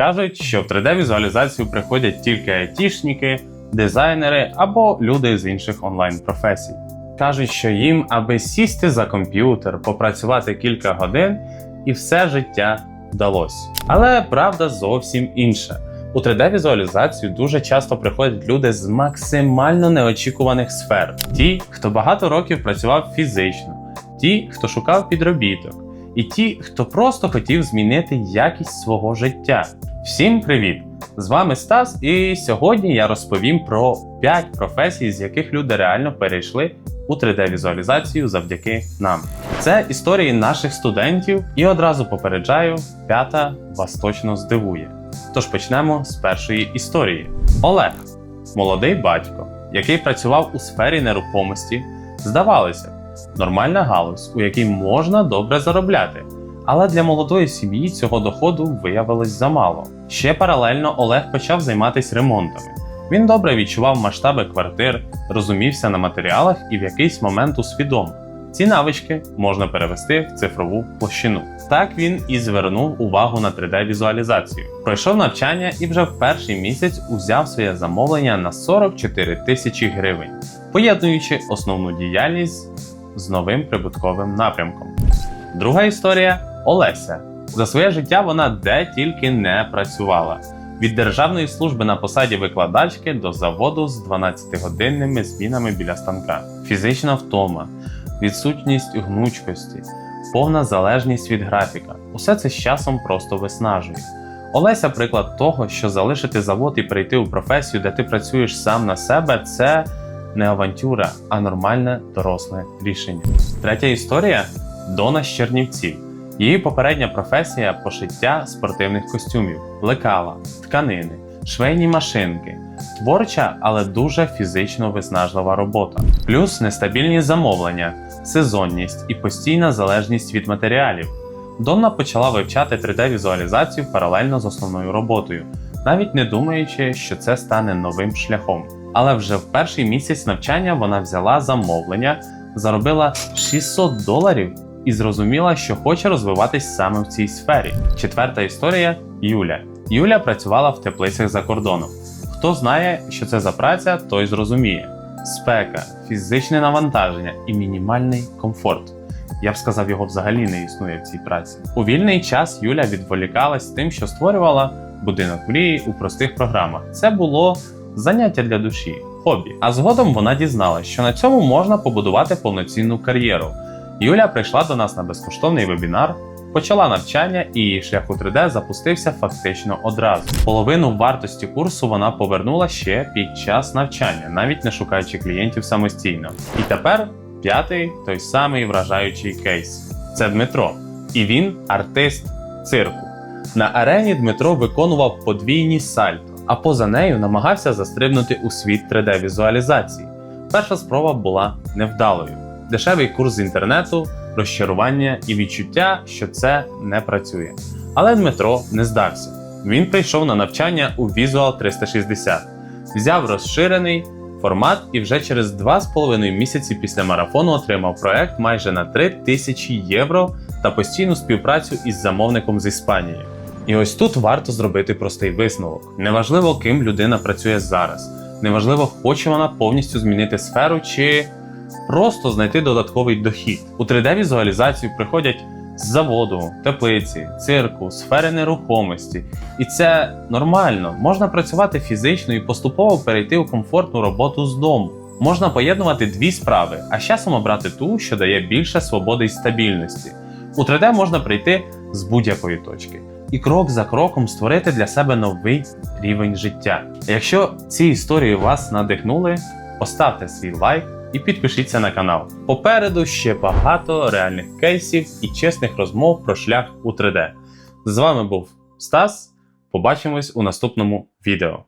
Кажуть, що в 3D-візуалізацію приходять тільки айтішники, дизайнери або люди з інших онлайн-професій. Кажуть, що їм, аби сісти за комп'ютер, попрацювати кілька годин, і все життя вдалося. Але правда зовсім інша. У 3D-візуалізацію дуже часто приходять люди з максимально неочікуваних сфер: ті, хто багато років працював фізично, ті, хто шукав підробіток, і ті, хто просто хотів змінити якість свого життя. Всім привіт! З вами Стас, і сьогодні я розповім про 5 професій, з яких люди реально перейшли у 3D-візуалізацію завдяки нам. Це історії наших студентів, і одразу попереджаю, п'ята вас точно здивує. Тож почнемо з першої історії. Олег, молодий батько, який працював у сфері нерухомості, здавалося, нормальна галузь, у якій можна добре заробляти. Але для молодої сім'ї цього доходу виявилось замало. Ще паралельно Олег почав займатися ремонтами. Він добре відчував масштаби квартир, розумівся на матеріалах і в якийсь момент усвідомив. Ці навички можна перевести в цифрову площину. Так він і звернув увагу на 3D-візуалізацію. Пройшов навчання і вже в перший місяць узяв своє замовлення на 44 тисячі гривень, поєднуючи основну діяльність з новим прибутковим напрямком. Друга історія Олеся. За своє життя вона де тільки не працювала. Від державної служби на посаді викладачки до заводу з 12-годинними змінами біля станка, фізична втома, відсутність гнучкості, повна залежність від графіка. Усе це з часом просто виснажує. Олеся приклад того, що залишити завод і перейти у професію, де ти працюєш сам на себе, це не авантюра, а нормальне доросле рішення. Третя історія Дона з Чернівців. Її попередня професія пошиття спортивних костюмів, лекала, тканини, швейні машинки, творча, але дуже фізично виснажлива робота, плюс нестабільні замовлення, сезонність і постійна залежність від матеріалів. Донна почала вивчати 3D-візуалізацію паралельно з основною роботою, навіть не думаючи, що це стане новим шляхом. Але вже в перший місяць навчання вона взяла замовлення, заробила 600 доларів і зрозуміла, що хоче розвиватись саме в цій сфері. Четверта історія Юля. Юля працювала в теплицях за кордоном. Хто знає, що це за праця, той зрозуміє: спека, фізичне навантаження і мінімальний комфорт. Я б сказав, його взагалі не існує в цій праці. У вільний час Юля відволікалась тим, що створювала будинок мрії у простих програмах. Це було заняття для душі, хобі. А згодом вона дізналась, що на цьому можна побудувати повноцінну кар'єру. Юля прийшла до нас на безкоштовний вебінар, почала навчання, і її шлях у 3D запустився фактично одразу. Половину вартості курсу вона повернула ще під час навчання, навіть не шукаючи клієнтів самостійно. І тепер п'ятий той самий вражаючий кейс це Дмитро. І він артист цирку. На арені Дмитро виконував подвійні сальто, а поза нею намагався застрибнути у світ 3D-візуалізації. Перша спроба була невдалою. Дешевий курс з інтернету, розчарування і відчуття, що це не працює. Але Дмитро не здався. Він прийшов на навчання у Visual 360, взяв розширений формат і вже через 2,5 місяці після марафону отримав проект майже на 3 тисячі євро та постійну співпрацю із замовником з Іспанії. І ось тут варто зробити простий висновок: неважливо, ким людина працює зараз, неважливо, хоче вона повністю змінити сферу чи просто знайти додатковий дохід. У 3D-візуалізацію приходять з заводу, теплиці, цирку, сфери нерухомості. І це нормально. Можна працювати фізично і поступово перейти у комфортну роботу з дому. Можна поєднувати дві справи, а з часом обрати ту, що дає більше свободи і стабільності. У 3D можна прийти з будь-якої точки і крок за кроком створити для себе новий рівень життя. Якщо ці історії вас надихнули, поставте свій лайк і підпишіться на канал. Попереду ще багато реальних кейсів і чесних розмов про шлях у 3D. З вами був Стас. Побачимось у наступному відео.